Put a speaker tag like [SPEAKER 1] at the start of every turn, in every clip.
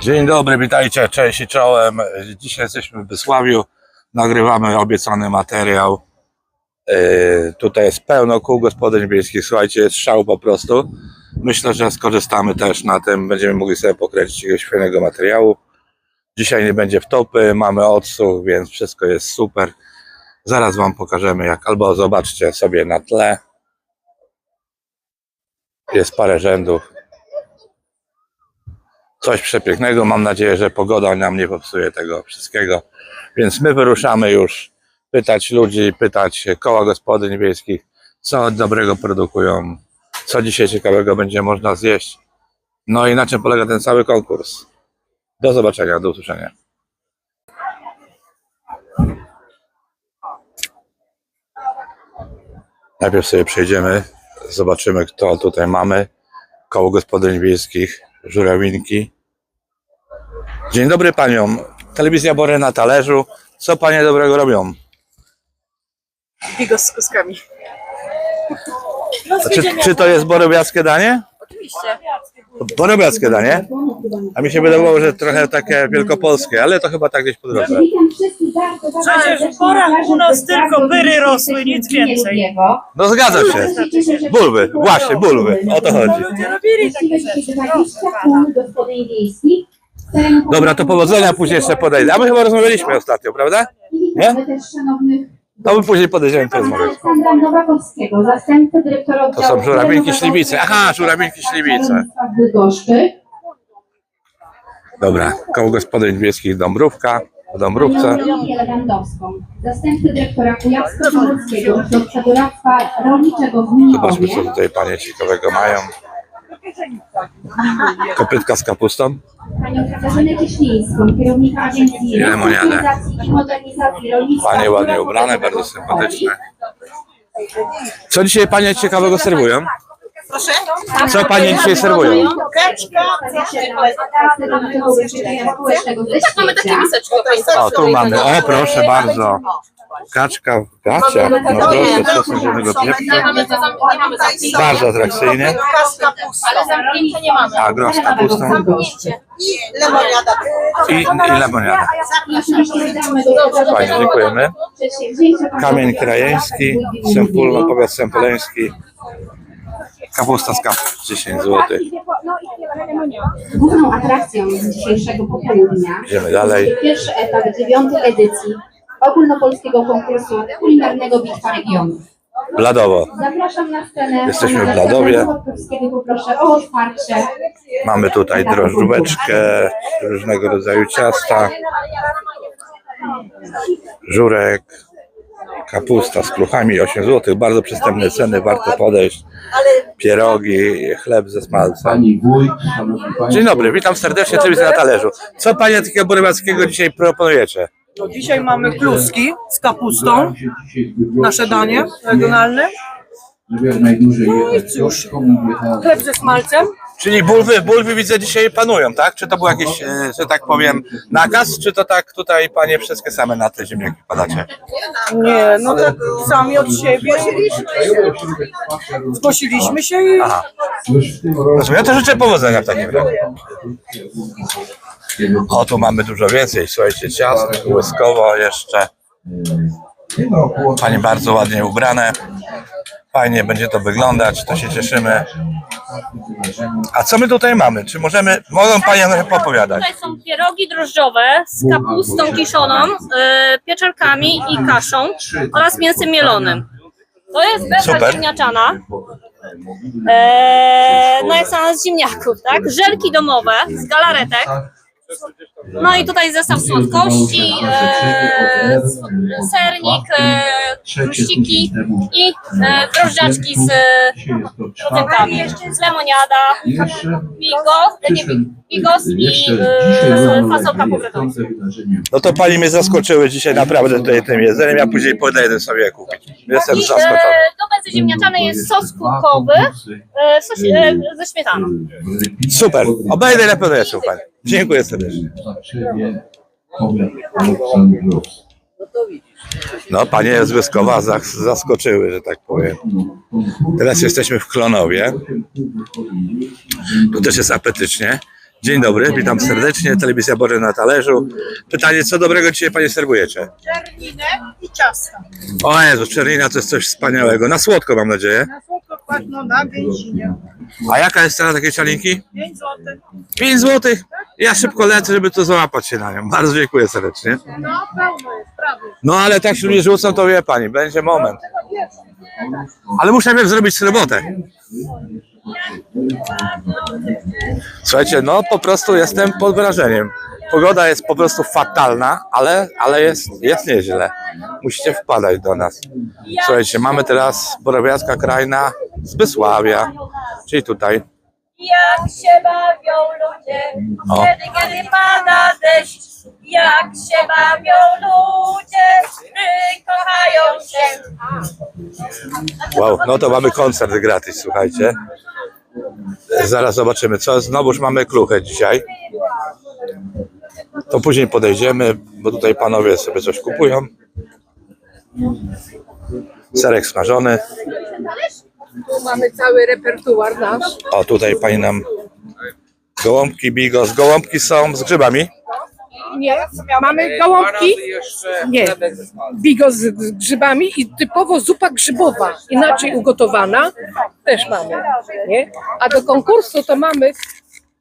[SPEAKER 1] Dzień dobry, witajcie, cześć i czołem. Dzisiaj jesteśmy w Wysławiu, nagrywamy obiecany materiał. Yy, tutaj jest pełno kół gospodyń wiejskich, słuchajcie, jest szał po prostu. Myślę, że skorzystamy też na tym, będziemy mogli sobie pokręcić jakiegoś fajnego materiału. Dzisiaj nie będzie wtopy, mamy odsłuch, więc wszystko jest super. Zaraz Wam pokażemy jak, albo zobaczcie sobie na tle. Jest parę rzędów. Coś przepięknego. Mam nadzieję, że pogoda nam nie popsuje tego wszystkiego. Więc my wyruszamy już pytać ludzi, pytać koła gospodyń wiejskich, co dobrego produkują, co dzisiaj ciekawego będzie można zjeść. No i na czym polega ten cały konkurs. Do zobaczenia, do usłyszenia. Najpierw sobie przejdziemy, zobaczymy kto tutaj mamy. Koło gospodyń wiejskich, żurawinki. Dzień dobry paniom. Telewizja Bory na talerzu. Co panie dobrego robią?
[SPEAKER 2] Bigos z kuskami. No,
[SPEAKER 1] A Czy, czy to jest borowiackie danie?
[SPEAKER 2] Oczywiście.
[SPEAKER 1] Borowiackie danie? A mi się wydawało, że trochę takie wielkopolskie, ale to chyba tak gdzieś po drodze.
[SPEAKER 2] Przecież w porach u nas tylko pyry rosły, nic więcej.
[SPEAKER 1] No zgadza się. Bulwy, właśnie, bulwy. O to chodzi.
[SPEAKER 2] Ludzie robili takie rzeczy.
[SPEAKER 1] Dobra, to powodzenia, później jeszcze podejdę. A my chyba rozmawialiśmy ostatnio, prawda? Nie? To my później podejdziemy porozmawiać.
[SPEAKER 3] Aleksandra Nowakowskiego, zastępcę dyrektora
[SPEAKER 1] To są żurawinki śliwice. Aha, żurawinki śliwice. Dobra, koło gospodyń wiejskich Dąbrówka, w Dąbrówce.
[SPEAKER 3] Julię Lewandowską, zastępcę dyrektora Kujawsko-Pomorskiego Ośrodka Doradztwa Rolniczego w
[SPEAKER 1] Zobaczmy, co tutaj panie ciekawego mają. Kopytka z kapustą.
[SPEAKER 3] Panią Katarzynę Cieślińską, kierownika Agencji
[SPEAKER 1] lemoniadę.
[SPEAKER 3] I Modernizacji Rolnictwa.
[SPEAKER 1] Panie ładnie ubrane, bardzo sympatyczne. Co dzisiaj panie ciekawego serwują?
[SPEAKER 2] Proszę?
[SPEAKER 1] Co panie dzisiaj serwują?
[SPEAKER 2] Kaczka.
[SPEAKER 3] Tak, mamy takie
[SPEAKER 2] miseczki.
[SPEAKER 1] O, tu mamy. O, proszę bardzo. Kaczka w gaciach. No proszę, co są zielonego pieprzka. Bardzo
[SPEAKER 2] pusta.
[SPEAKER 4] Ale zamknięcia nie mamy.
[SPEAKER 1] A gros z kapustą
[SPEAKER 2] I lemoniada.
[SPEAKER 1] i, i lemoniada. Fajnie, dziękujemy. Kamień krajeński, Sempulno, powiat sempoleński. Kapusta z kapust, 10 zł.
[SPEAKER 3] Główną atrakcją dzisiejszego popołudnia
[SPEAKER 1] Idziemy dalej.
[SPEAKER 3] pierwszy etap dziewiątej edycji ogólnopolskiego konkursu kulinarnego Bitwa Regionów.
[SPEAKER 1] Bladowo.
[SPEAKER 3] Zapraszam na scenę.
[SPEAKER 1] Jesteśmy w Bladowie.
[SPEAKER 3] Poproszę o otwarcie.
[SPEAKER 1] Mamy tutaj drożdżóweczkę, różnego rodzaju ciasta, żurek, kapusta z kluchami, 8 zł. Bardzo przystępne ceny, warto podejść. Pierogi, chleb ze smalcem. Dzień dobry, witam serdecznie, telewizja na talerzu. Co panie takiego borywackiego dzisiaj proponujecie?
[SPEAKER 2] No, dzisiaj mamy kluski z kapustą. Nasze danie regionalne. No i cóż. Chleb ze smalcem.
[SPEAKER 1] Czyli bulwy, bulwy widzę dzisiaj panują, tak? Czy to był jakiś, e, że tak powiem, nakaz, czy to tak tutaj panie wszystkie same na te ziemniaki padacie?
[SPEAKER 2] Nie, no tak sami od siebie. Zgłosiliśmy się i
[SPEAKER 1] Aha, rozumiem. Ja to życzę powodzenia w takim razie. O, tu mamy dużo więcej, słuchajcie, ciastek, łyskowo jeszcze. Panie bardzo ładnie ubrane. Fajnie będzie to wyglądać, to się cieszymy. A co my tutaj mamy? Czy możemy, mogą Panie trochę popowiadać?
[SPEAKER 4] Tutaj są pierogi drożdżowe z kapustą kiszoną, y, pieczarkami i kaszą oraz mięsem mielonym. To jest befa
[SPEAKER 1] Super.
[SPEAKER 4] ziemniaczana. Eee, no jest ona z ziemniaków, tak? Żelki domowe z galaretek. No i tutaj zestaw słodkości, e, sernik, e, kruściki i e, drożdżaczki z e, rodzynkami. Z lemoniada, bigos, e, nie, bigos i e, fasolka
[SPEAKER 5] wydarzenie.
[SPEAKER 1] No to Pani mnie zaskoczyły dzisiaj naprawdę tutaj tym jedzeniem, ja później podejdę sobie je kupić. Jestem
[SPEAKER 4] I
[SPEAKER 1] zaskoczony.
[SPEAKER 4] e, do bezy ziemniaczanej jest sos kółkowy e, sos, e, ze śmietaną.
[SPEAKER 1] Super, obejdę na pewno u Pani. Dziękuję serdecznie. No, Panie z Wyskowa zas- zaskoczyły, że tak powiem. Teraz jesteśmy w Klonowie. Tu też jest apetycznie. Dzień dobry, witam serdecznie. Telewizja Boże na talerzu. Pytanie, co dobrego dzisiaj Panie serwujecie?
[SPEAKER 2] Czerninę i ciasta.
[SPEAKER 1] O Jezu, czernina to jest coś wspaniałego. Na słodko mam nadzieję.
[SPEAKER 2] Na słodko płatno na gęsinie.
[SPEAKER 1] A jaka jest cena takiej czalinki?
[SPEAKER 2] 5 zł.
[SPEAKER 1] 5 zł. Ja szybko lecę, żeby to załapać się na nią. Bardzo dziękuję serdecznie.
[SPEAKER 2] No pełno jest, prawie.
[SPEAKER 1] No ale tak się ludzie rzucą, to wie Pani, będzie moment. Ale muszę najpierw zrobić robotę. Słuchajcie, no po prostu jestem pod wrażeniem. Pogoda jest po prostu fatalna, ale, ale jest, jest nieźle. Musicie wpadać do nas. Słuchajcie, mamy teraz Borowiacka Krajna z Bysławia, czyli tutaj.
[SPEAKER 4] Jak się bawią ludzie,
[SPEAKER 1] O.
[SPEAKER 4] wtedy kiedy pada deszcz. Jak się bawią ludzie, gdy kochają się.
[SPEAKER 1] Wow, no to mamy koncert gratis, słuchajcie. Zaraz zobaczymy, co znowuż mamy kluchę dzisiaj. To później podejdziemy, bo tutaj panowie sobie coś kupują. Serek smażony.
[SPEAKER 2] Tu mamy cały repertuar nasz.
[SPEAKER 1] O, tutaj pani nam gołąbki, bigos. Gołąbki są z grzybami.
[SPEAKER 6] Nie, mamy gołąbki, nie, bigos z grzybami i typowo zupa grzybowa, inaczej ugotowana, też mamy, nie? A do konkursu to mamy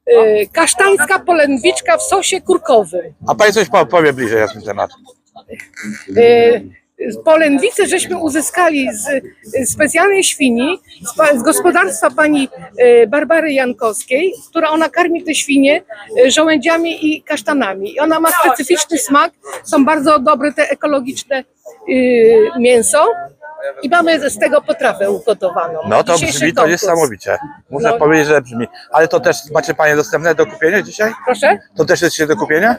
[SPEAKER 6] y, kasztańska polędwiczka w sosie kurkowym.
[SPEAKER 1] A pani coś po- powie bliżej na ten temat.
[SPEAKER 6] Y, polędwicę żeśmy uzyskali z specjalnej świni, z, gospodarstwa pani y, Barbary Jankowskiej, która ona karmi te świnie y, żołędziami i kasztanami. I ona ma specyficzny smak, są bardzo dobre te ekologiczne y, mięso i mamy z tego potrawę ugotowaną.
[SPEAKER 1] No to
[SPEAKER 6] Dzisiejszy
[SPEAKER 1] brzmi to
[SPEAKER 6] konkurs.
[SPEAKER 1] niesamowicie. Muszę
[SPEAKER 6] No.
[SPEAKER 1] powiedzieć, że brzmi. Ale to też macie panie dostępne do kupienia dzisiaj?
[SPEAKER 6] Proszę?
[SPEAKER 1] To też jest się do kupienia?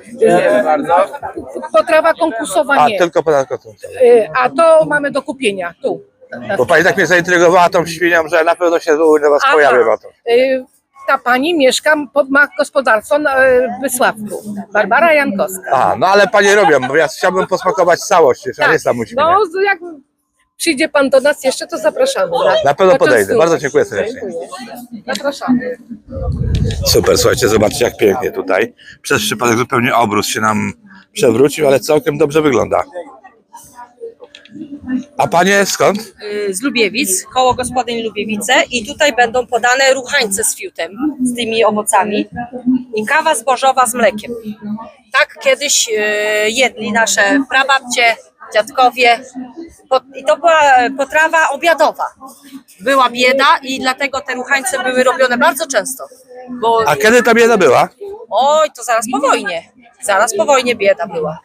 [SPEAKER 6] Potrawa konkursowa
[SPEAKER 1] A
[SPEAKER 6] nie,
[SPEAKER 1] tylko podatku.
[SPEAKER 6] Y, a to mamy do kupienia, tu.
[SPEAKER 1] Bo pani tak mnie zaintrygowała tą świnią, że na pewno się was
[SPEAKER 6] Aha.
[SPEAKER 1] pojawię. bo to.
[SPEAKER 6] Y, Ta pani mieszka, pod, ma gospodarstwo na, y, w Wysławku. Barbara Jankowska.
[SPEAKER 1] A, no ale panie robią, bo ja chciałbym posmakować całość, jeszcze, a nie samą świnię.
[SPEAKER 6] no z- jak przyjdzie pan do nas jeszcze, to zapraszamy.
[SPEAKER 1] Na pewno podejdę. Bardzo dziękuję serdecznie.
[SPEAKER 6] Zapraszamy.
[SPEAKER 1] Super, słuchajcie, zobaczcie jak pięknie tutaj. Przez przypadek zupełnie obróz się nam przewrócił, ale całkiem dobrze wygląda. A panie skąd?
[SPEAKER 7] y, z Lubiewic, koło gospodyń Lubiewice i tutaj będą podane ruchańce z fiutem, z tymi owocami i kawa zbożowa z mlekiem. Tak kiedyś y, jedli nasze prababcie, dziadkowie i to była potrawa obiadowa. Była bieda i dlatego te ruchańce były robione bardzo często, bo
[SPEAKER 1] A kiedy ta bieda była?
[SPEAKER 7] oj, to zaraz po wojnie, zaraz po wojnie bieda była.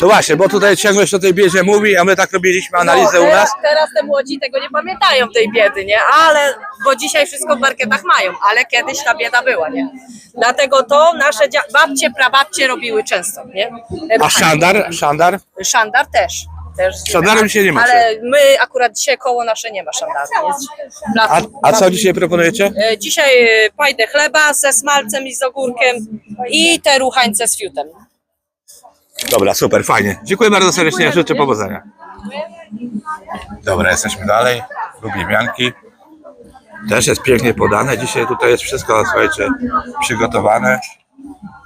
[SPEAKER 1] No właśnie, bo tutaj ciągle się o tej biedzie mówi, a my tak robiliśmy analizę
[SPEAKER 7] no,
[SPEAKER 1] u
[SPEAKER 7] teraz,
[SPEAKER 1] nas.
[SPEAKER 7] Teraz te młodzi tego nie pamiętają, tej biedy, nie? Ale, bo dzisiaj wszystko w marketach mają, ale kiedyś ta bieda była, nie? Dlatego to nasze dzia- babcie, prababcie robiły często, nie?
[SPEAKER 1] A szandar? Szandar?
[SPEAKER 7] Szandar też. Też
[SPEAKER 1] Szandaru dzisiaj nie macie.
[SPEAKER 7] Ale my akurat dzisiaj koło nasze nie ma szandaru. Jest
[SPEAKER 1] A, a co dzisiaj proponujecie?
[SPEAKER 7] E, Dzisiaj e, pajdę chleba ze smalcem i z ogórkiem i te ruchańce z fiutem.
[SPEAKER 1] Dobra, super, fajnie. Dziękuję bardzo serdecznie, życzę powodzenia. Dobra, jesteśmy dalej. Lubiewianki. Też jest pięknie podane. Dzisiaj tutaj jest wszystko, słuchajcie, przygotowane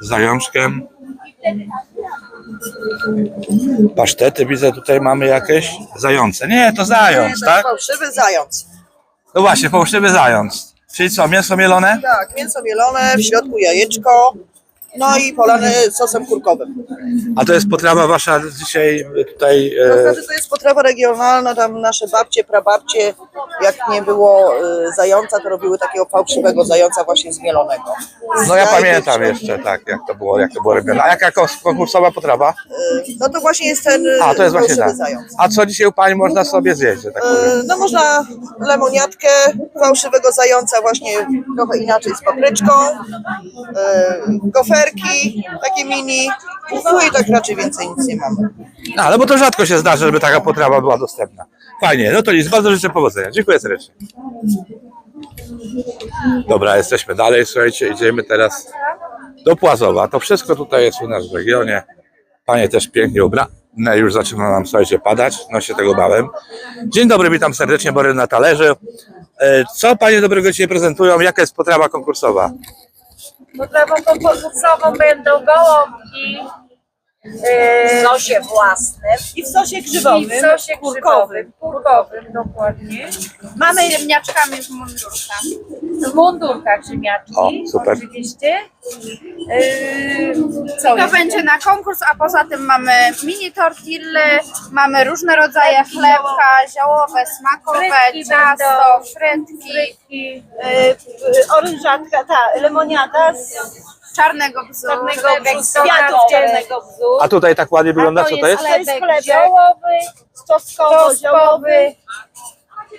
[SPEAKER 1] z zajączkiem. Pasztety widzę tutaj mamy jakieś. Zające. Nie, to zając, tak?
[SPEAKER 8] Fałszywy zając.
[SPEAKER 1] No właśnie, fałszywy zając. Czyli co, mięso mielone?
[SPEAKER 8] Tak, mięso mielone, w środku jajeczko, no i polane sosem kurkowym.
[SPEAKER 1] A to jest potrawa wasza dzisiaj tutaj.
[SPEAKER 8] To
[SPEAKER 1] E,
[SPEAKER 8] znaczy, to jest potrawa regionalna, tam nasze babcie, prababcie, jak nie było y, zająca, to robiły takiego fałszywego zająca właśnie zmielonego.
[SPEAKER 1] no ja pamiętam jeszcze, tak, jak to było, jak to było robione. A jaka konkursowa potrawa?
[SPEAKER 8] y, No to właśnie jest ten y,
[SPEAKER 1] A, to jest właśnie
[SPEAKER 8] fałszywy
[SPEAKER 1] tak.
[SPEAKER 8] zając.
[SPEAKER 1] A co dzisiaj u Pani można sobie zjeść, że tak powiem?
[SPEAKER 8] Y, No można lemoniatkę fałszywego zająca właśnie trochę inaczej z papryczką, y, goferki takie mini, no i tak raczej więcej nic nie mamy.
[SPEAKER 1] No, ale bo to rzadko się zdarza, żeby taka potrawa była dostępna. Fajnie, no to nic, bardzo życzę powodzenia. Dziękuję serdecznie. Dobra, jesteśmy dalej, słuchajcie, idziemy teraz do Płazowa. To wszystko tutaj jest u nas w regionie. Panie też pięknie ubrane, już zaczyna nam, słuchajcie, padać, no się tego bałem. Dzień dobry, witam serdecznie, Bory na talerze. E, Co Panie dobrego dzisiaj prezentują? Jaka jest potrawa konkursowa?
[SPEAKER 9] Potrawą konkursową będą gołąbki.
[SPEAKER 7] W sosie własnym.
[SPEAKER 2] I w sosie
[SPEAKER 9] I
[SPEAKER 2] grzybowym.
[SPEAKER 9] w sosie
[SPEAKER 2] kurkowym.
[SPEAKER 9] grzybowym, kurkowym dokładnie.
[SPEAKER 2] Mamy
[SPEAKER 9] Z ziemniaczkami w mundurkach. W mundurkach ziemniaczki.
[SPEAKER 1] O, super.
[SPEAKER 9] Oczywiście. Yy, co
[SPEAKER 10] To
[SPEAKER 9] jeszcze?
[SPEAKER 10] będzie na konkurs, a poza tym mamy mini tortille, mamy różne rodzaje chlebka, ziołowe, smakowe,
[SPEAKER 9] Frytki
[SPEAKER 10] ciasto, frytki,
[SPEAKER 9] Frytki.
[SPEAKER 2] y, orężatka, ta lemoniada z
[SPEAKER 10] czarnego bzu.
[SPEAKER 2] czarnego bzu, kwiatów czarnego bzu.
[SPEAKER 1] A tutaj tak ładnie wygląda, co to jest?
[SPEAKER 2] To jest chlebek
[SPEAKER 9] ziołowy,
[SPEAKER 2] czosnkowo-ziołowy.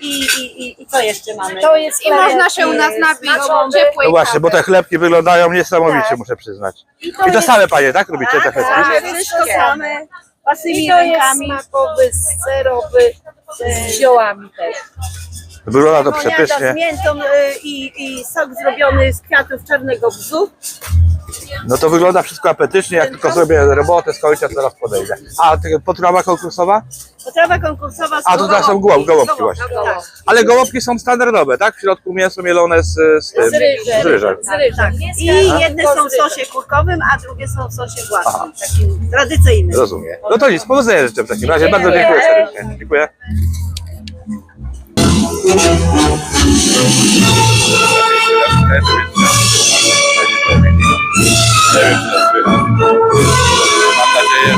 [SPEAKER 2] I, i, i, I co jeszcze mamy?
[SPEAKER 9] to jest
[SPEAKER 10] I można się u nas napić ciepłej
[SPEAKER 1] No właśnie, bo te chlebki wyglądają niesamowicie, muszę przyznać. I to same panie, tak? Robicie te chlebki?
[SPEAKER 2] Mamy wszystko same,
[SPEAKER 9] I
[SPEAKER 2] własnymi
[SPEAKER 9] to jest
[SPEAKER 2] rękami.
[SPEAKER 9] smakowy, serowy, z ziołami też.
[SPEAKER 1] Wygląda to
[SPEAKER 2] Lemoniada
[SPEAKER 1] przepysznie.
[SPEAKER 2] z miętą y, i, i sok zrobiony z kwiatów czarnego bzu.
[SPEAKER 1] No to wygląda wszystko apetycznie, jak tylko zrobię robotę, skończę, to teraz podejdę. A ty- potrawa konkursowa?
[SPEAKER 2] Potrawa konkursowa z
[SPEAKER 1] A tutaj są gołąbki, gołąbki właśnie.
[SPEAKER 2] Tak.
[SPEAKER 1] Ale gołąbki są standardowe, tak? W środku mięso mielone z, z tym,
[SPEAKER 9] Z ryżem.
[SPEAKER 1] z ryżem.
[SPEAKER 9] Z ryżem.
[SPEAKER 2] I jedne są w sosie kurkowym, a drugie są w sosie własnym, takim tradycyjnym.
[SPEAKER 1] Rozumiem. No to nic, powodzenia życzę w takim razie. Bardzo dziękuję serdecznie. Dziękuję. Mam nadzieję,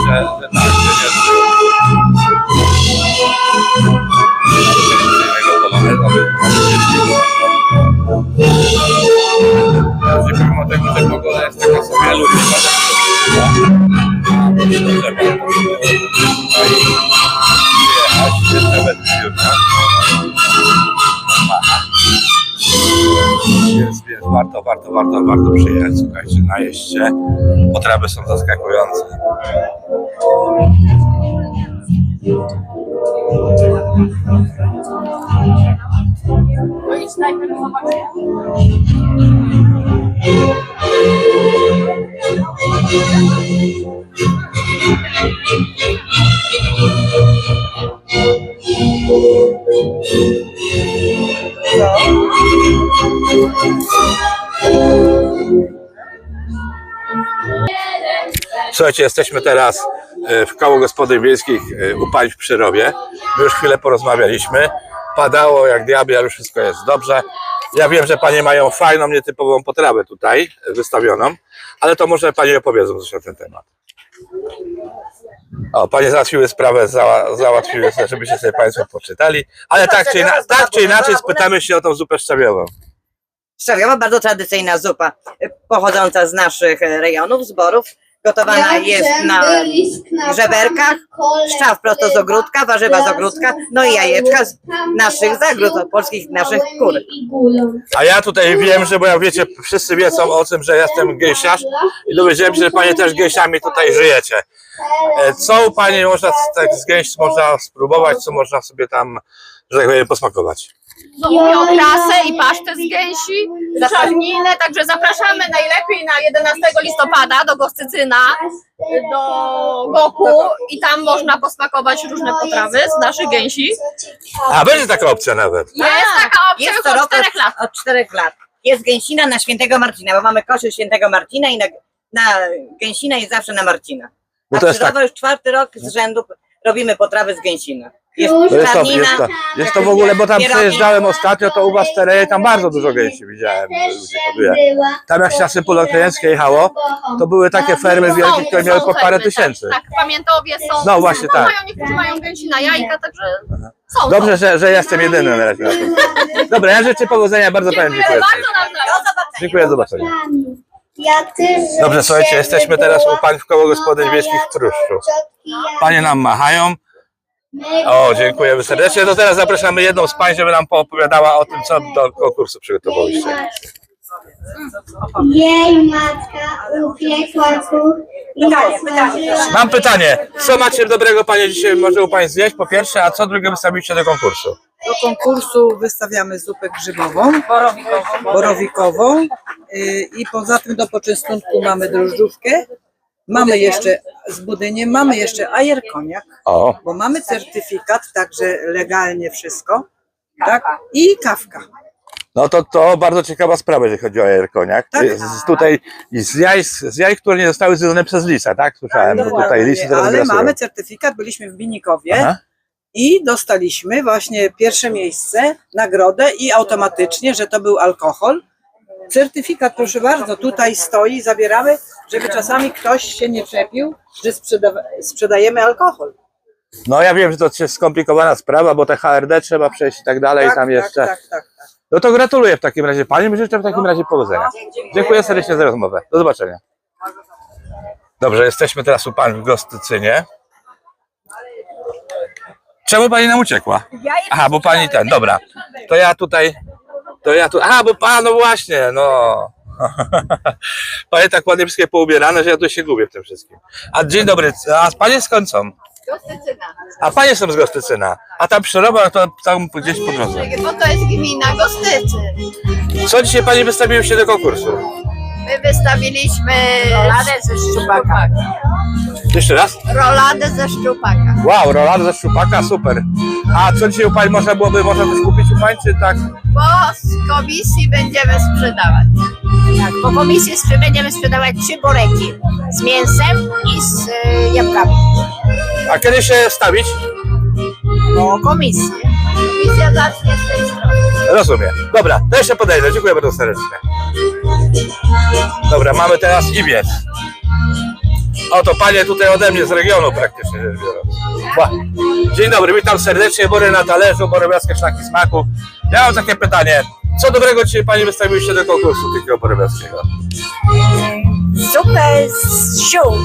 [SPEAKER 1] warto, warto, warto, warto przyjechać, słuchajcie, najeść się. Potrawy są zaskakujące. Słuchajcie, jesteśmy teraz e, w koło gospodyń wiejskich e, u pań w Przyrowie. My już chwilę porozmawialiśmy. Padało jak diabli, ale już wszystko jest dobrze. Ja wiem, że panie mają fajną, nietypową potrawę tutaj wystawioną, ale to może panie opowiedzą coś na ten temat. O, panie załatwiły sprawę, zała, załatwiły, żebyście sobie państwo poczytali, ale tak czy, ina- tak czy inaczej spytamy się o tą zupę szczawiową.
[SPEAKER 11] Szczawiowa, bardzo tradycyjna zupa, y, pochodząca z naszych e, rejonów, zborów. Gotowana jest na żeberkach, szczaw prosto z ogródka, warzywa z ogródka, no i jajeczka z naszych zagród, od polskich naszych kur.
[SPEAKER 1] A ja tutaj wiem, że bo jak wiecie, wszyscy wiedzą o tym, że jestem gęsiarz i dowiedziałem się, że panie też gęsiami tutaj żyjecie. E, Co u pani można z, tak z gęś można spróbować, co można sobie tam, że tak powiem, posmakować?
[SPEAKER 4] No, i okrasę i pasztę z gęsi, czarninę, także zapraszamy najlepiej na 11 listopada do Gostycyna, do Goku i tam można posmakować różne potrawy z naszych gęsi.
[SPEAKER 1] A będzie taka opcja nawet.
[SPEAKER 4] Jest taka opcja
[SPEAKER 11] Jest
[SPEAKER 4] już
[SPEAKER 11] to
[SPEAKER 4] od
[SPEAKER 11] rok
[SPEAKER 4] 4 lat.
[SPEAKER 11] od czterech lat. Jest gęsina na świętego Marcina, bo mamy koszyk świętego Marcina i na, na gęsina jest zawsze na Marcina.
[SPEAKER 1] Bo
[SPEAKER 11] A
[SPEAKER 1] to jest tak,
[SPEAKER 11] Krzyżowo już czwarty rok z rzędu robimy potrawy z gęsina. Jest
[SPEAKER 1] to jest to, jest to, jest to w ogóle, bo tam przejeżdżałem ostatnio, to u was w terenie tam bardzo dużo gęsi widziałem. Hoduje. Tam jak się na Sypolokleńskie jechało, to były takie fermy wielkie, które miały po parę
[SPEAKER 4] fermy,
[SPEAKER 1] tysięcy.
[SPEAKER 4] Tak, tak, pamiętowie są.
[SPEAKER 1] No właśnie, tak.
[SPEAKER 4] Mają, niektórzy mają gęsi na jajka, także są.
[SPEAKER 1] Dobrze, że, że jestem jedyny na razie. na tym. Dobra, ja życzę powodzenia, bardzo pani
[SPEAKER 4] Dziękuję
[SPEAKER 1] dziękuję.
[SPEAKER 4] bardzo nawzajem.
[SPEAKER 1] Dziękuję, do zobaczenia.
[SPEAKER 12] Ja też
[SPEAKER 1] Dobrze, słuchajcie, jesteśmy teraz u pań w koło gospodyń wiejskich w Pruszczu. Panie nam machają. O, dziękujemy serdecznie. To teraz zapraszamy jedną z pań, żeby nam poopowiadała o tym, co do konkursu przygotowałyście.
[SPEAKER 12] Jej matka upiekła tu i otworzyła.
[SPEAKER 1] Mam pytanie, co macie dobrego panie dzisiaj może u pań zjeść po pierwsze, a co drugie wystawicie do konkursu?
[SPEAKER 13] Do konkursu wystawiamy zupę grzybową, borowikową y, i poza tym do poczęstunku mamy drożdżówkę, mamy jeszcze z budyniem, mamy jeszcze ajer koniak,
[SPEAKER 1] O,
[SPEAKER 13] bo mamy certyfikat, także legalnie wszystko, tak? I kawka.
[SPEAKER 1] No to, to bardzo ciekawa sprawa, jeżeli chodzi o jajerkoniak.
[SPEAKER 13] Tak.
[SPEAKER 1] Z, tutaj z jaj, z jaj, które nie zostały zjedzone przez lisa, tak? Słyszałem, bo tutaj
[SPEAKER 13] Dokładnie,
[SPEAKER 1] lisy teraz
[SPEAKER 13] ale
[SPEAKER 1] grasują.
[SPEAKER 13] mamy certyfikat, byliśmy w Binikowie
[SPEAKER 1] Aha.
[SPEAKER 13] i dostaliśmy właśnie pierwsze miejsce, nagrodę i automatycznie, że to był alkohol. Certyfikat, proszę bardzo, tutaj stoi, zabieramy, żeby czasami ktoś się nie czepił, że sprzedawa- sprzedajemy alkohol.
[SPEAKER 1] No ja wiem, że to jest skomplikowana sprawa, bo te HRD trzeba przejść i tak dalej,
[SPEAKER 13] Tak,
[SPEAKER 1] tam
[SPEAKER 13] tak,
[SPEAKER 1] jeszcze.
[SPEAKER 13] tak, tak.
[SPEAKER 1] No to gratuluję w takim razie. Pani życzę w takim razie powodzenia. Dziękuję serdecznie za rozmowę. Do zobaczenia. Dobrze, jesteśmy teraz u pani w Gostycynie. Czemu pani nam uciekła? Aha, bo pani ten, dobra. To ja tutaj, to ja tu, aha, bo pan, no właśnie, no. Panie tak ładnie wszystkie poubierane, że ja tu się gubię w tym wszystkim. A dzień dobry, a panie skąd są? A panie są z Gostycyna. A tam przeroba to tam gdzieś po drodze.
[SPEAKER 10] Bo to jest gmina Gostycy.
[SPEAKER 1] Co dzisiaj pani wystawiły się do konkursu?
[SPEAKER 10] My wystawiliśmy roladę ze szczupaka.
[SPEAKER 1] Jeszcze raz?
[SPEAKER 10] Roladę ze szczupaka.
[SPEAKER 1] Wow, rolada ze szczupaka, super. A co dzisiaj u pani można byłoby, można coś kupić u pani, czy tak?
[SPEAKER 10] Bo z komisji będziemy sprzedawać.
[SPEAKER 9] Tak, po komisji sprze- będziemy sprzedawać trzy boreki z mięsem i z y, jabłkami.
[SPEAKER 1] A kiedy się stawić?
[SPEAKER 9] Po komisji.
[SPEAKER 10] Komisja zacznie z tej strony.
[SPEAKER 1] Rozumiem. Dobra, to jeszcze podejdę. Dziękuję bardzo serdecznie. Dobra, mamy teraz Ibiec. Oto panie tutaj ode mnie z regionu praktycznie rzecz biorąc. Dzień dobry, witam serdecznie. Bory na talerzu, borowiackie szlaki smaku. Ja mam takie pytanie. Co dobrego dzisiaj pani wystawiłyście do konkursu takiego borowiackiego?
[SPEAKER 9] Zupę z ziół.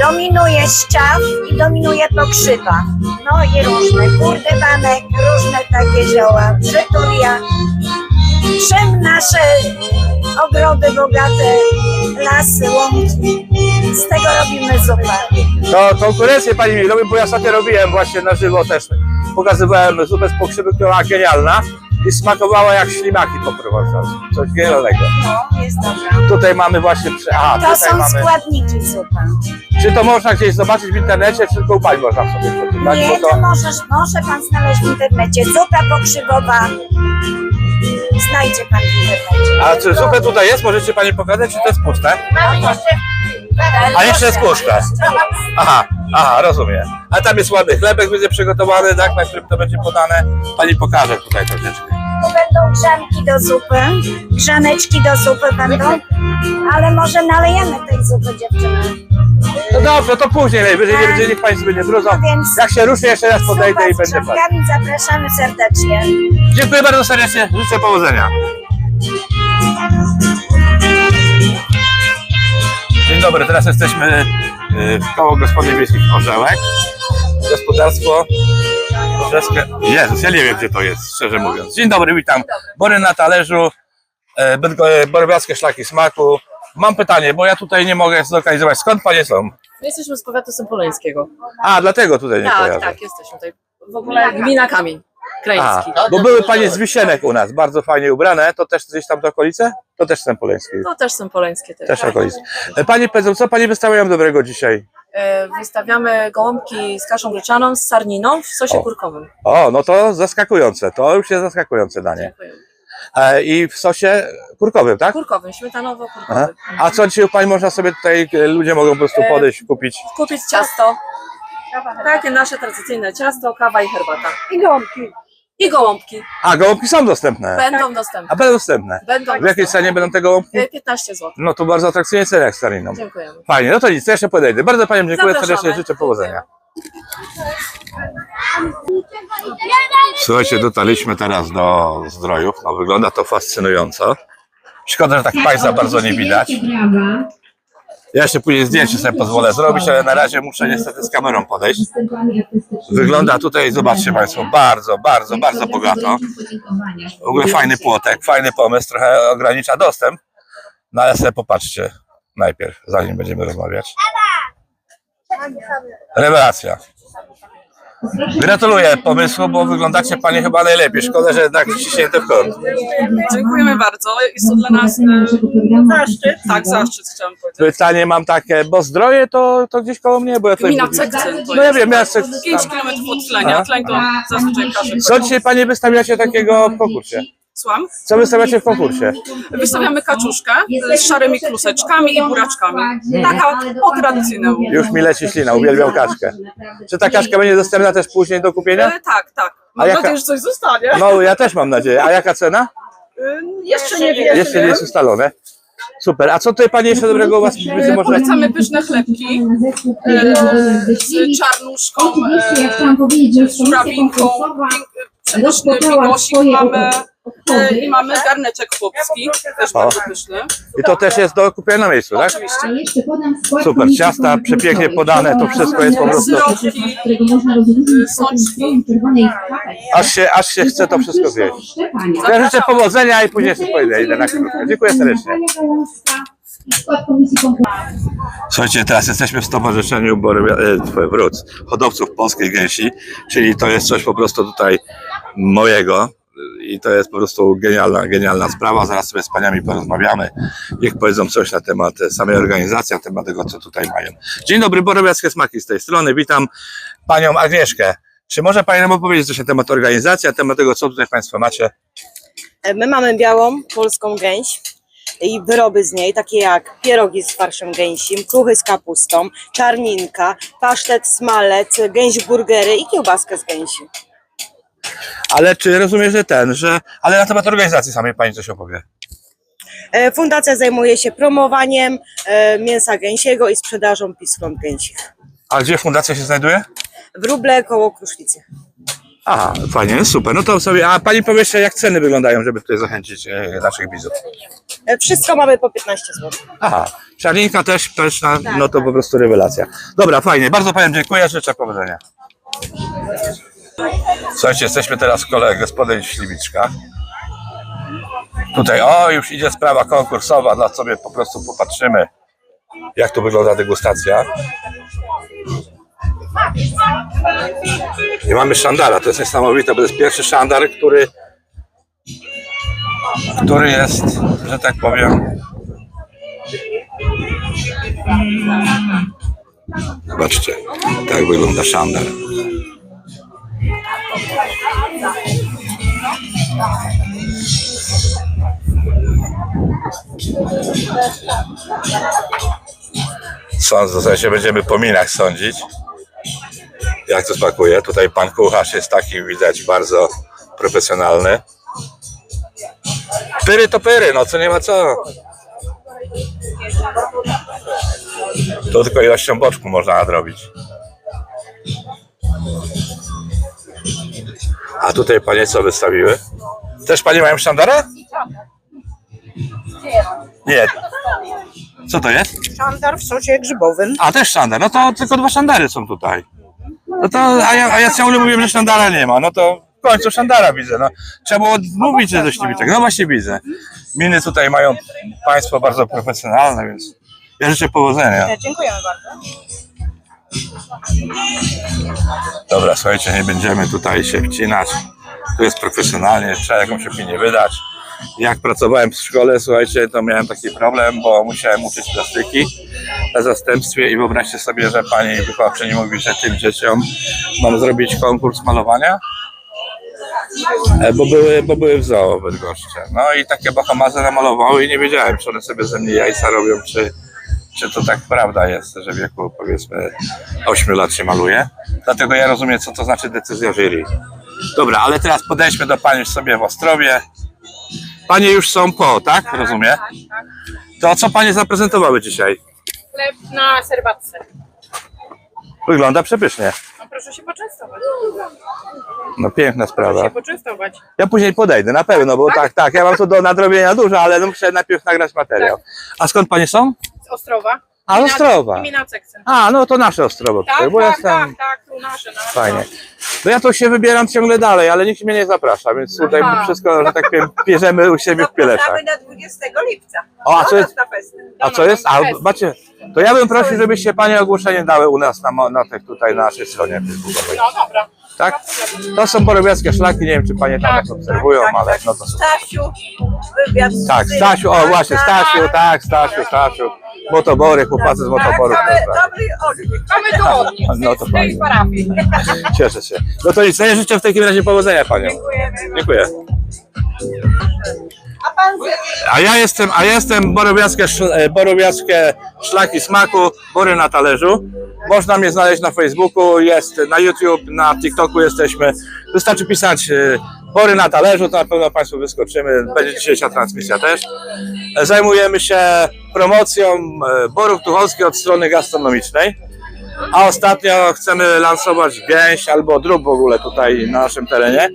[SPEAKER 9] Dominuje ściaw i dominuje pokrzywa. No i różne. Kurdywanek, różne takie zioła. Przytulia. Czym nasze ogrody bogate, lasy, łąki. Z tego robimy zupę.
[SPEAKER 1] To konkurencję pani mi robi, bo ja ostatnio robiłem właśnie na żywo też. Pokazywałem zupę z pokrzywy, która była genialna i smakowała jak ślimaki po prowansalsku. Coś genialnego.
[SPEAKER 9] No, jest dobra.
[SPEAKER 1] Tutaj mamy właśnie... Przy... A,
[SPEAKER 9] To
[SPEAKER 1] tutaj
[SPEAKER 9] są
[SPEAKER 1] mamy...
[SPEAKER 9] składniki zupy.
[SPEAKER 1] Czy to można gdzieś zobaczyć w internecie, czy tylko u pani można sobie przeczytać?
[SPEAKER 9] Nie,
[SPEAKER 1] Bo
[SPEAKER 9] to
[SPEAKER 1] to...
[SPEAKER 9] możesz, może pan znaleźć w internecie. Zupa pokrzywowa. Znajdzie pan w internecie.
[SPEAKER 1] A czy zupę tutaj jest? Możecie pani pokazać, czy to jest puste?
[SPEAKER 9] Mamy jeszcze...
[SPEAKER 1] A jeszcze jest puste. Aha, aha, rozumiem. A tam jest ładny chlebek, będzie przygotowany, tak, na którym to będzie podane. Pani pokaże tutaj troszeczkę.
[SPEAKER 9] Tu będą grzanki do zupy, grzaneczki do zupy będą, ale może nalejemy tej zupy dziewczyny.
[SPEAKER 1] No dobrze, to później najwyżej, nie będzie, niech państwo będzie trudzą.
[SPEAKER 9] No więc
[SPEAKER 1] Jak się ruszy, jeszcze raz podejdę i będę patrzył.
[SPEAKER 9] zapraszamy serdecznie.
[SPEAKER 1] Dziękuję bardzo serdecznie, życzę powodzenia. Dzień dobry, teraz jesteśmy y, w koło gospody wiejskich Orzełek. Gospodarstwo Orzeskie. Jezus, ja nie wiem gdzie to jest, szczerze mówiąc. Dzień dobry, witam. Bory na talerzu, e, Bydgo- e, borowiackie szlaki smaku. Mam pytanie, bo ja tutaj nie mogę zlokalizować. Skąd panie są?
[SPEAKER 14] My jesteśmy z powiatu sępoleńskiego.
[SPEAKER 1] A, dlatego tutaj nie
[SPEAKER 14] Tak,
[SPEAKER 1] kojarzę.
[SPEAKER 14] tak, jesteśmy tutaj. W ogóle gmina Kamień
[SPEAKER 1] A, bo były panie z Wisienek u nas, bardzo fajnie ubrane. To też gdzieś tam do okolice? To też Sępoleński.
[SPEAKER 14] To też sępoleńskie też.
[SPEAKER 1] Też okolice. E, Panie powiedzą, co panie wystawiają dobrego dzisiaj?
[SPEAKER 14] E, Wystawiamy gołąbki z kaszą gryczaną, z sarniną w sosie
[SPEAKER 1] O.
[SPEAKER 14] kurkowym.
[SPEAKER 1] O, no to zaskakujące. To już jest zaskakujące danie.
[SPEAKER 14] Dziękuję.
[SPEAKER 1] E, I w sosie kurkowym, tak?
[SPEAKER 14] Kurkowym, śmietanowo-kurkowym.
[SPEAKER 1] A co dzisiaj u pani można sobie tutaj, e, ludzie mogą po prostu
[SPEAKER 14] E,
[SPEAKER 1] podejść, kupić?
[SPEAKER 14] Kupić ciasto. Takie nasze tradycyjne ciasto, kawa i herbata.
[SPEAKER 15] I gąbki.
[SPEAKER 14] I gołąbki.
[SPEAKER 1] A, gołąbki są dostępne.
[SPEAKER 14] Będą dostępne.
[SPEAKER 1] A będą dostępne.
[SPEAKER 14] Będą
[SPEAKER 1] W jakiej cenie będą te gołąbki?
[SPEAKER 14] E, 15 zł.
[SPEAKER 1] No to bardzo atrakcyjnie cena jak stariną.
[SPEAKER 14] Dziękujemy.
[SPEAKER 1] Fajnie, no to nic, jeszcze podejdę. Bardzo paniom dziękuję
[SPEAKER 14] Zapraszamy.
[SPEAKER 1] serdecznie, życzę powodzenia. Słuchajcie, dotarliśmy teraz do zdrojów. No, wygląda to fascynująco. Szkoda, że tak Państwa bardzo nie widać. Ja jeszcze później zdjęcie sobie pozwolę zrobić, ale na razie muszę niestety z kamerą podejść. Wygląda tutaj, zobaczcie Państwo, bardzo, bardzo, bardzo bogato. W ogóle fajny płotek, fajny pomysł, trochę ogranicza dostęp. No ale sobie popatrzcie najpierw, zanim będziemy rozmawiać. Rewelacja. Gratuluję pomysłu, bo wyglądacie Panie chyba najlepiej. Szkoda, że jednak ściśnięte w kąt.
[SPEAKER 16] Dziękujemy bardzo. Jest to dla nas e, zaszczyt. Tak, zaszczyt chciałam powiedzieć.
[SPEAKER 1] Pytanie mam takie, bo zdroje to, to gdzieś koło mnie, bo ja tutaj...
[SPEAKER 16] Gmina Cekcyn. to
[SPEAKER 1] No ja
[SPEAKER 16] jest
[SPEAKER 1] wiem, ja Cekcyn.
[SPEAKER 16] 5 km od tlenia.
[SPEAKER 1] A?
[SPEAKER 16] Tleń to zazwyczaj kasze.
[SPEAKER 1] Co dzisiaj Panie wystawiacie takiego w konkursie?
[SPEAKER 16] Słucham?
[SPEAKER 1] Co wystawiacie w konkursie?
[SPEAKER 16] Wystawiamy kaczuszkę z szarymi kluseczkami i buraczkami. Taka po tradycyjnemu.
[SPEAKER 1] Już mi leci ślina, uwielbiam kaczkę. Czy ta kaczka będzie dostępna też później do kupienia?
[SPEAKER 16] E, tak, tak. Mam
[SPEAKER 1] jaka-
[SPEAKER 16] nadzieję, że coś zostanie.
[SPEAKER 1] No, ja też mam nadzieję. A jaka cena?
[SPEAKER 16] E, jeszcze nie wiem.
[SPEAKER 1] Jeszcze nie jest ustalone. Super. A co tutaj Pani jeszcze dobrego u Was widzę? Może...
[SPEAKER 16] Polecamy pyszne chlebki e, z czarnuszką,
[SPEAKER 3] Oczywiście, ja chciałam powiedzieć, że
[SPEAKER 16] z żurawinką, przepyszny
[SPEAKER 3] swoje
[SPEAKER 16] mamy e. i mamy garneczek chłopski, też
[SPEAKER 1] O.
[SPEAKER 16] bardzo pyszny.
[SPEAKER 1] I to też jest do kupienia na miejscu, tak?
[SPEAKER 3] A jeszcze podam skład
[SPEAKER 1] Super, ciasta przepięknie podane, to wszystko jest po prostu...
[SPEAKER 3] którego można rozróżnić potem stroju czerwonej kawę.
[SPEAKER 1] Aż się, aż się chce to wszystko zjeść. Ja życzę powodzenia i później sobie pojedę, idę na krótko. Dziękuję serdecznie.
[SPEAKER 3] Skład komisji konkursowej.
[SPEAKER 1] Słuchajcie, teraz jesteśmy w Stowarzyszeniu Borowia, e, Wrót, Hodowców Polskiej Gęsi, czyli to jest coś po prostu tutaj mojego i to jest po prostu genialna, genialna sprawa. Zaraz sobie z paniami porozmawiamy. Niech powiedzą coś na temat samej organizacji, na temat tego, co tutaj mają. Dzień dobry, Borowiackie Smaki z tej strony. Witam panią Agnieszkę. Czy może pani nam opowiedzieć coś na temat organizacji, na temat tego, co tutaj państwo macie?
[SPEAKER 17] My mamy białą polską gęś i wyroby z niej, takie jak pierogi z farszem gęsim, kruchy z kapustą, czarninka, pasztet, smalec, gęś burgery i kiełbaskę z gęsi.
[SPEAKER 1] Ale czy rozumiem, że ten, że... Ale na temat organizacji samej pani coś opowie.
[SPEAKER 17] E, Fundacja zajmuje się promowaniem e, mięsa gęsiego i sprzedażą piskląt gęsich.
[SPEAKER 1] A gdzie fundacja się znajduje?
[SPEAKER 17] Wróble koło Kruszwicy.
[SPEAKER 1] Aha, fajnie, super. No to sobie, a pani powie jeszcze, jak ceny wyglądają, żeby tutaj zachęcić e, naszych widzów.
[SPEAKER 17] E, Wszystko mamy po 15 zł.
[SPEAKER 1] Aha, czarninka też, też na, no to po prostu rewelacja. Dobra, fajnie, bardzo paniom dziękuję, życzę powodzenia. Słuchajcie, jesteśmy teraz w kole gospodyń w Śliwiczkach. Tutaj, o, już idzie sprawa konkursowa, dla sobie po prostu popatrzymy, jak tu wygląda degustacja. I mamy szandara, to jest niesamowite, bo to jest pierwszy szandar, który który jest, że tak powiem, Zobaczcie, tak wygląda szandar. Sąd, w sensie będziemy po minach sądzić, jak to smakuje. Tutaj pan kucharz jest taki, widać, bardzo profesjonalny. Pyry to pyry, no co nie ma co. To tylko ilością boczku można nadrobić. A tutaj panie co wystawiły? Też panie mają sztandara? Nie. Co to jest?
[SPEAKER 6] Szandar w sosie grzybowym.
[SPEAKER 1] A też sztandar. No to tylko dwa sztandary są tutaj. No to, a ja, a ja ciągle mówiłem, że sztandara nie ma. No to w końcu sztandara widzę. No, trzeba było mówić, że do Śliwiczek. No właśnie widzę. Miny tutaj mają państwo bardzo profesjonalne, więc ja życzę powodzenia.
[SPEAKER 6] Dziękujemy bardzo.
[SPEAKER 1] Dobra, słuchajcie, nie będziemy tutaj się wcinać. Tu jest profesjonalnie, trzeba jakąś opinię wydać. Jak pracowałem w szkole, słuchajcie, to miałem taki problem, bo musiałem uczyć plastyki na zastępstwie i wyobraźcie sobie, że pani wychowawczyni mówi, że tym dzieciom mam zrobić konkurs malowania, E, bo były, bo były w zoo w. No i takie bachamazy namalowały i nie wiedziałem, czy one sobie ze mnie jajca robią, czy, czy to tak prawda jest, że w wieku powiedzmy 8 lat się maluje. Dlatego ja rozumiem, co to znaczy decyzja jury. Dobra, ale teraz podejdźmy do pani sobie w Ostrowie. Panie już są po, tak? Rozumiem. To co panie zaprezentowały dzisiaj?
[SPEAKER 15] Chleb na serwatce.
[SPEAKER 1] Wygląda przepysznie.
[SPEAKER 15] No proszę się poczęstować.
[SPEAKER 1] No piękna sprawa.
[SPEAKER 15] Się poczęstować.
[SPEAKER 1] Ja później podejdę, na pewno, bo tak, tak, ja mam tu do nadrobienia dużo, ale no muszę najpierw nagrać materiał. A skąd panie są?
[SPEAKER 15] Ostrowa.
[SPEAKER 1] A, Ostrowa. A, no to nasze Ostrowo
[SPEAKER 15] Tak,
[SPEAKER 1] tutaj, bo
[SPEAKER 15] tak,
[SPEAKER 1] ja jestem...
[SPEAKER 15] tak, tak, tu nasze. nasze.
[SPEAKER 1] Fajnie. No ja to się wybieram ciągle dalej, ale nikt mnie nie zaprasza, więc tutaj
[SPEAKER 15] Aha.
[SPEAKER 1] wszystko, że tak powiem, bierzemy u siebie w Pieleszach.
[SPEAKER 6] Zapraszamy na 20 lipca.
[SPEAKER 1] O, a co jest?
[SPEAKER 6] Na.
[SPEAKER 1] A co jest? A macie. To ja bym prosił, żebyście panie ogłoszenie dały u nas na, mo- na, tych tutaj na naszej stronie facebookowej.
[SPEAKER 15] No dobra.
[SPEAKER 1] Tak? To są porobiackie szlaki, nie wiem czy panie tam nas obserwują, ale no to są.
[SPEAKER 6] Stasiu, wywiad z
[SPEAKER 1] Tak,
[SPEAKER 6] synem.
[SPEAKER 1] Stasiu, o
[SPEAKER 6] Tak,
[SPEAKER 1] właśnie,
[SPEAKER 6] tak,
[SPEAKER 1] Stasiu, tak, Stasiu, Stasiu. motobory, chłopacy z motoborów. tak.
[SPEAKER 6] Dobry odbiór. Mamy tu od nich.
[SPEAKER 1] No to
[SPEAKER 6] z tej
[SPEAKER 1] fajnie.
[SPEAKER 6] parafii.
[SPEAKER 1] Cieszę się. No to nic, no ja życzę w takim razie powodzenia paniom. Dziękuję.
[SPEAKER 6] A pan
[SPEAKER 1] A ja jestem, a jestem borowiackie, borowiackie szlaki smaku, bory na talerzu. Można mnie znaleźć na Facebooku, jest na YouTube, na TikToku jesteśmy. Wystarczy pisać e, bory na talerzu, to na pewno Państwu wyskoczymy. Będzie dzisiejsza transmisja też. E, Zajmujemy się promocją e, borów tucholskich od strony gastronomicznej. A ostatnio chcemy lansować gęś albo drób w ogóle tutaj na naszym terenie.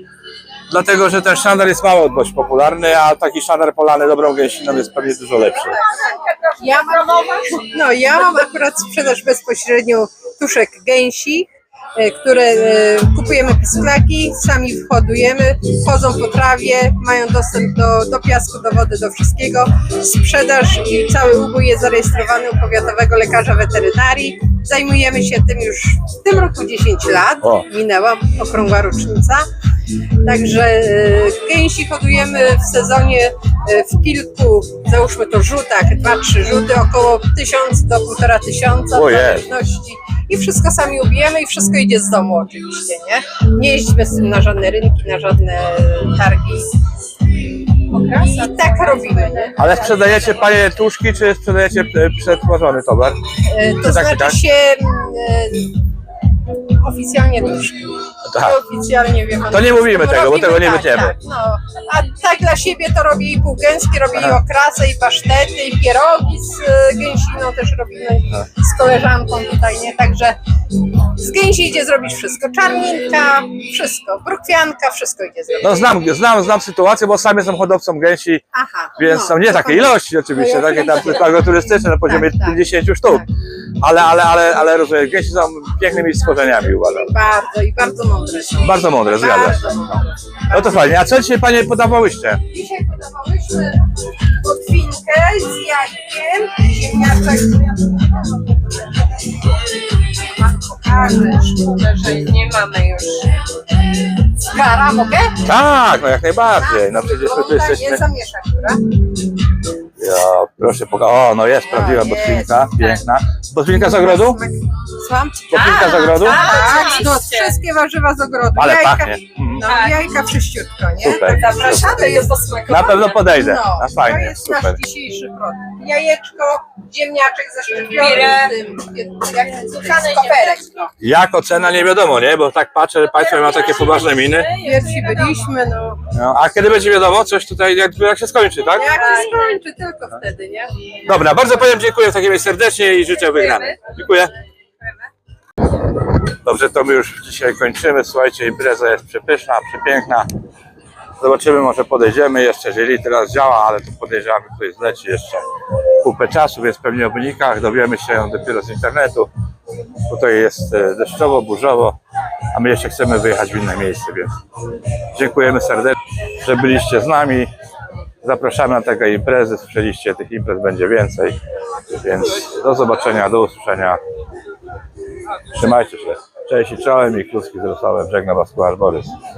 [SPEAKER 1] Dlatego, że ten sztandar jest mało dość popularny, a taki sztandar polany dobrą gęsiną jest pewnie dużo lepszy.
[SPEAKER 6] Ja mam, no, ja mam akurat sprzedaż bezpośrednią tuszek gęsi, e, które e, kupujemy pisklaki, sami whodujemy, chodzą po trawie, mają dostęp do, do piasku, do wody, do wszystkiego. Sprzedaż i cały ubój jest zarejestrowany u powiatowego lekarza weterynarii. Zajmujemy się tym już w tym roku 10 lat,
[SPEAKER 1] O.
[SPEAKER 6] minęła okrągła rocznica. Także e, gęsi hodujemy w sezonie e, w kilku, załóżmy to rzutach, dwa, trzy rzuty, około tysiąc do półtora tysiąca, w zależności. I wszystko sami ubijemy i wszystko idzie z domu oczywiście, nie? Nie jeździmy z tym na żadne rynki, na żadne targi. I tak robimy, nie?
[SPEAKER 1] Ale sprzedajecie panie tuszki, czy sprzedajecie e, przetworzony towar?
[SPEAKER 6] To
[SPEAKER 1] taki,
[SPEAKER 6] znaczy
[SPEAKER 1] tak?
[SPEAKER 6] się e, oficjalnie.
[SPEAKER 1] Tak.
[SPEAKER 6] Oficjalnie wie pan.
[SPEAKER 1] To nie mówimy tego, bo tego nie
[SPEAKER 6] tak,
[SPEAKER 1] wytniemy.
[SPEAKER 6] Tak, no. A tak dla siebie to robię i półgęskie, robię i okrasę, i pasztety, i pierogi z e, gęsiną też robimy z koleżanką tutaj, nie? Także z gęsi idzie zrobić wszystko. Czarninka, wszystko. Brukwianka, wszystko idzie zrobić.
[SPEAKER 1] No znam, znam, znam sytuację, bo sam jestem hodowcą gęsi,
[SPEAKER 6] Aha.
[SPEAKER 1] więc
[SPEAKER 6] no,
[SPEAKER 1] są nie
[SPEAKER 6] to pan-
[SPEAKER 1] ilości oczywiście,
[SPEAKER 6] No ja
[SPEAKER 1] takie
[SPEAKER 6] wiem,
[SPEAKER 1] tam tylko
[SPEAKER 6] tak.
[SPEAKER 1] agroturystyczne na poziomie
[SPEAKER 6] Tak, tak.
[SPEAKER 1] 50 sztuk. Ale, ale, ale, ale rozumiem, gęsi są pięknymi uważam.
[SPEAKER 6] Bardzo i bardzo mądre.
[SPEAKER 1] Bardzo mądre, zgadza się.
[SPEAKER 6] Bardzo mądre.
[SPEAKER 1] No to fajnie. A co dzisiaj panie podawałyście?
[SPEAKER 6] Dzisiaj podawałyśmy potwinkę z jajkiem, ziemniaczek. Szkoda, że nie mamy już. Gara, mogę?
[SPEAKER 1] Tak, no jak najbardziej. No przecież my tu jesteśmy.
[SPEAKER 6] Nie zamiesza, która?
[SPEAKER 1] Ja, proszę pokazać. O, no jest prawdziwa botwinka, piękna. Botwinka z ogrodu?
[SPEAKER 6] Słucham?
[SPEAKER 1] Botwinka z ogrodu?
[SPEAKER 6] Tak, no, wszystkie warzywa z ogrodu.
[SPEAKER 1] Ale
[SPEAKER 6] jajka,
[SPEAKER 1] pachnie. Mhm.
[SPEAKER 6] No, jajka wszyściutko, nie?
[SPEAKER 1] Super.
[SPEAKER 6] Zapraszamy, jest do smaku.
[SPEAKER 1] Na pewno podejdę.
[SPEAKER 6] No,
[SPEAKER 1] No
[SPEAKER 6] to
[SPEAKER 1] fajnie,
[SPEAKER 6] jest
[SPEAKER 1] super.
[SPEAKER 6] nasz dzisiejszy produkt. Jajeczko, ziemniaczek zaszczepiony tym, jak koperek. No.
[SPEAKER 1] Jak ocena nie wiadomo, nie? Bo tak patrzę, państwo mają takie poważne miny.
[SPEAKER 6] Pierwsi byliśmy, no.
[SPEAKER 1] No, a kiedy będzie wiadomo? Coś tutaj, jak, jak się skończy, tak?
[SPEAKER 6] Jak się skończy, tylko wtedy, nie?
[SPEAKER 1] Dobra, bardzo Paniom dziękuję w takim razie serdecznie i życzę wygranej. Dziękuję. Dobrze, to my już dzisiaj kończymy. Słuchajcie, impreza jest przepyszna, przepiękna. Zobaczymy, może podejdziemy jeszcze, jeżeli teraz działa, ale to podejrzewam, że tutaj zleci jeszcze kupę czasu, więc pewnie o wynikach dowiemy się dopiero z internetu. Tutaj jest e, deszczowo, burzowo, a my jeszcze chcemy wyjechać w inne miejsce, więc dziękujemy serdecznie, że byliście z nami. Zapraszamy na takie imprezy, słyszeliście, tych imprez będzie więcej, więc do zobaczenia, do usłyszenia. Trzymajcie się. Cześć i czołem i kluski z Rosałem. Żegna Was Kucharz.